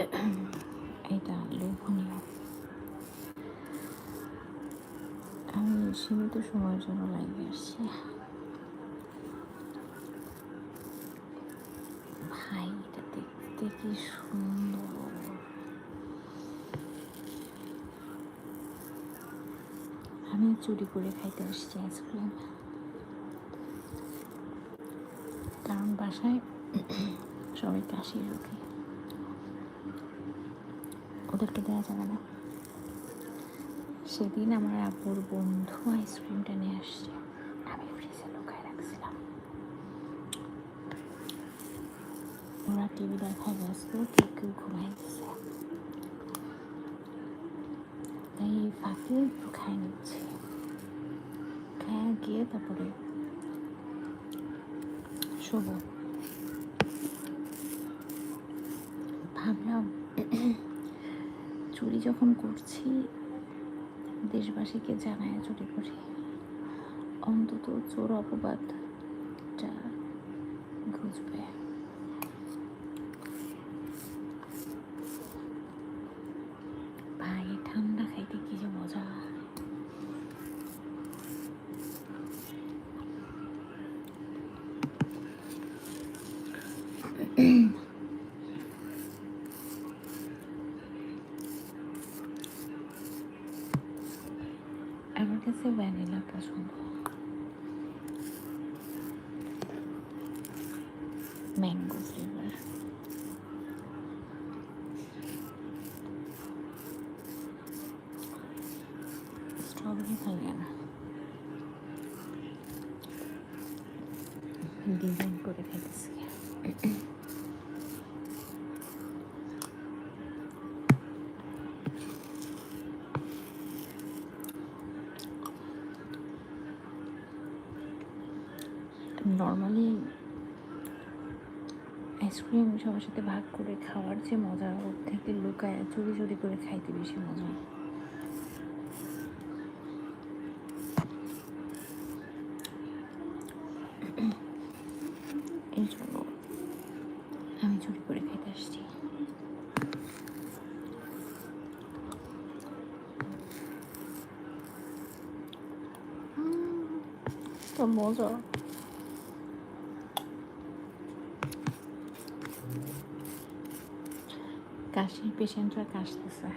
এটা লোভনীয়। আমি সীমিত সময়ের জন্য লাইভে আসছি। ভাই, এটা দেখতে কি সুন্দর। আমি চুরি করে খাইতে আসছি আইসক্রিম। কারণ বাসায় সবাই কাশির রোগী ওদেরকে দেওয়া যাবে না। সেদিন আমার আব্বুর বন্ধু আইসক্রিমটা নিয়ে আসছে। আমি ফ্রিজে লুকায় রাখছিলাম। ওরা টিভি দেখায় ব্যস্ত, কেউ কেউ ঘুমাই গেছে। তাই ফাঁকে একটু খাই নিচ্ছি। খায় গিয়ে তারপরে শোব ভাবলাম চুরি যখন করছি, দেশবাসীকে জানায় চুরি করি, অন্তত চোর অপবাদটা ঘুচবে। ভাই, ঠান্ডা খাইতে কি যে মজা। আমার নর্মালি আইসক্রিম সবার সাথে ভাগ করে খাওয়ার যে মজা ওর থেকে লুকায় চুরি চুরি করে খাইতে বেশি মজা তো কাশির পেশেন্টরা কাশতেছে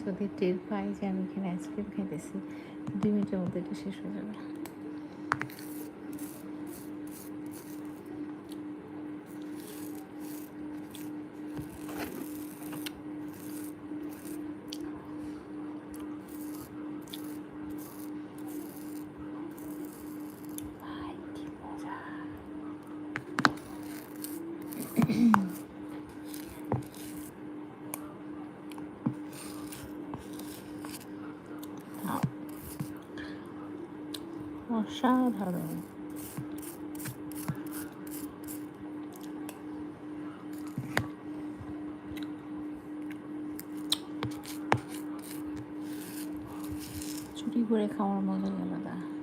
যদি টের পাই যে আমি এখানে আইসক্রিম খাইতেছি দুই মিনিটের মধ্যে এটা শেষ হয়ে যাবে অসাধারণ। চুরি করে খাওয়ার মজাই আলাদা।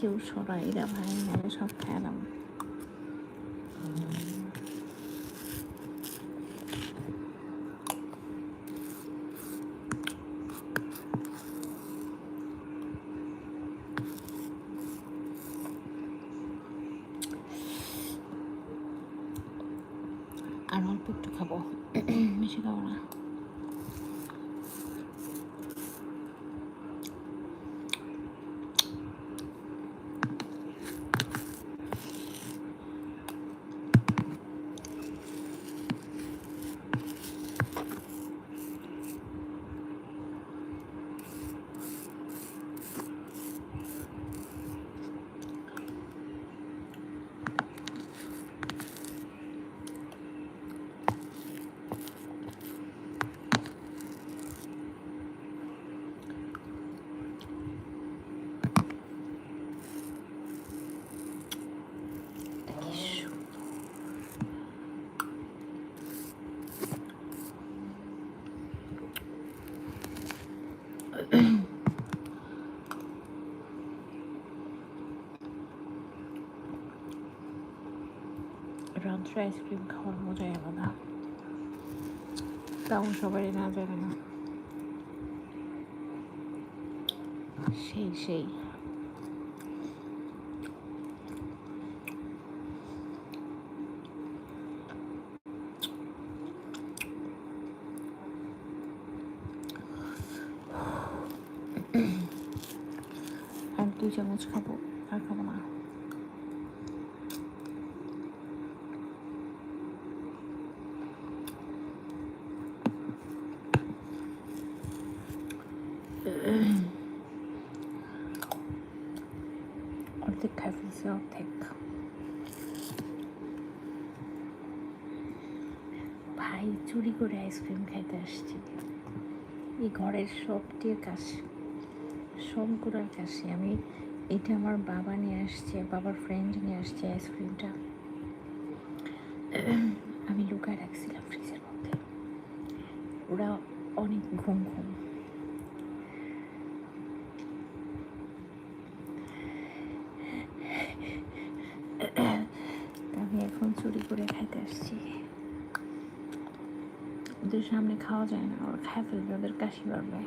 কেউ সরাই রা ভাই নাহলে সব খেলাম আর অল্প একটু খাব বেশি খাব না রাত্রে আইসক্রিম খাওয়ার মজাই আলাদা। তাও সবাই না জানে না। সেই সেই। আর দুই চামচ খাব খাব না ফেলছি অর্ধেক ভাই চুরি করে আইসক্রিম খাইতে আসছি এই ঘরের সবটির কাছে শঙ্করার কাছে আমি এটা আমার বাবা নিয়ে আসছে বাবার ফ্রেন্ড নিয়ে আসছে আইসক্রিমটা আমি লুকায় রাখছিলাম ফ্রিজের মধ্যে ওরা অনেক ঘুম ঘুম আমি এখন চুরি করে খাইতে আসছি। ওদের সামনে খাওয়া যায় না, ওরা খায় ফেলবে, ওদের কাশি বাড়বে।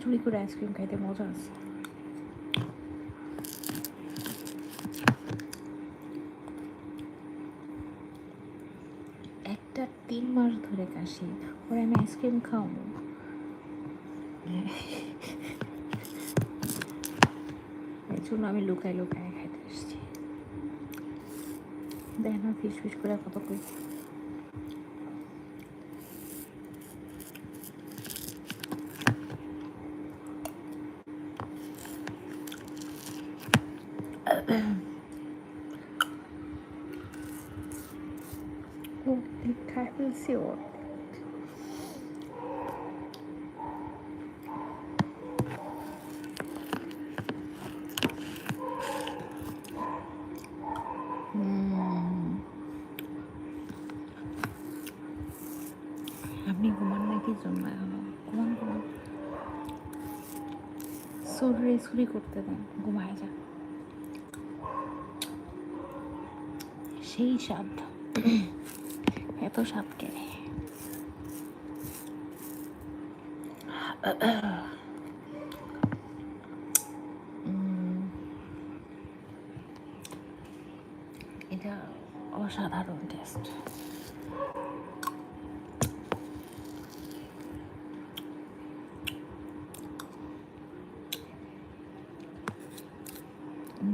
চুরি করে আইসক্রিম খাইতে মজা আছে। একটা তিন মাস ধরে কাশি, ওরা আমি আইসক্রিম খাওয়াবো। জন্য আমি লুকায় লুকায় খাইতে এসেছি দেখেন না ফিস ফিস করে কত কই। খাই ফেলছি অর্ধেক জন্য এখনও ঘুমান ঘুমান সরি সরি করতে দেন ঘুমায় যান সেই স্বাদ এত স্বাদ কেনে এটা অসাধারণ টেস্ট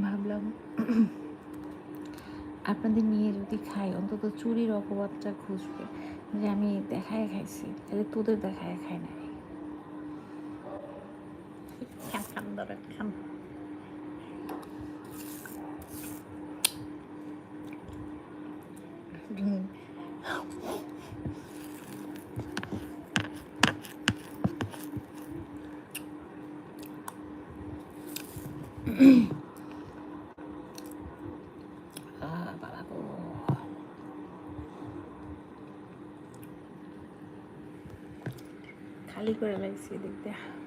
ভাবলাম, আপনাদের নিয়ে যদি খাই, অন্তত চুরির অপবাদটা খুঁজবে যে আমি দেখায় খাইছি, তাহলে তোদের দেখায় খাই নাই। খান খান খান। सी देखते हैं।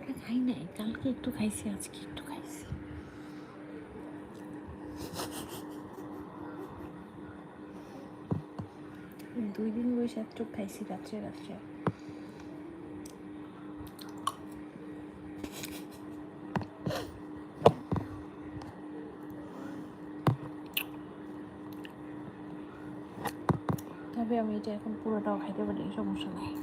পুরোটা খাই নাই, কালকে একটু খাইছি, আজকে একটু খাইছি। দুই দিন বসে একটু খাইছি, রাত্রে রাত্রে। তবে আমি এটা এখন পুরোটাও খাইতে পারি, সমস্যা নাই।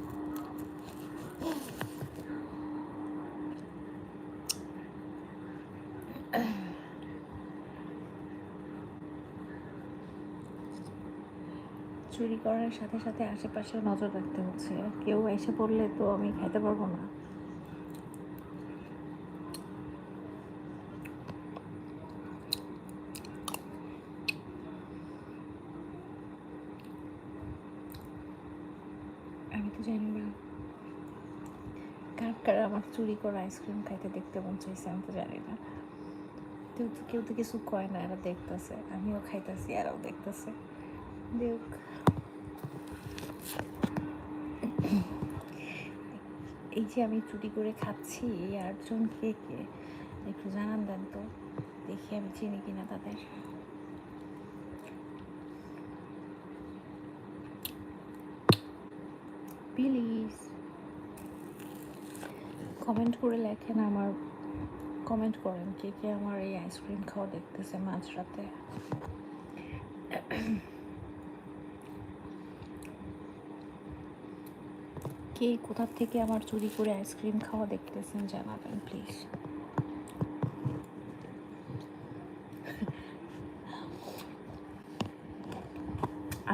চুরি করার সাথে সাথে আশেপাশে নজর রাখতে হচ্ছে। কেউ এসে পড়লে তো আমি খাইতে পারব না। আমি তো জানি না। কার কার আমার চুরি করা আইসক্রিম খাইতে দেখতে মন চাইছে আমি তো জানি না। কেউ তো কেউ তো কিছু কয় না, এরা দেখতেছে। আমিও খাইতেছি, এরাও দেখতেছে। দেখ। এই যে আমি চুরি করে খাচ্ছি এই আটজন কে কে? একটু জানান দেন তো, দেখি আমি চিনি কিনা তাদের। প্লিজ কমেন্ট করে লেখেন আমার কমেন্ট করেন কে কে আমার এই আইসক্রিম খাওয়া দেখতেছে মাঝরাতে। কে কোথা থেকে আমার চুরি করে আইসক্রিম খাওয়া দেখতেছেন জানাবেন প্লিজ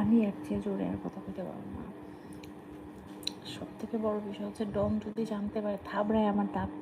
আমি এক চেয়ে জোরে আর কথা বলতে পারব না। সব থেকে বড় বিষয় হচ্ছে ডম যদি জানতে পারে, থাবড়ায় আমার দাঁত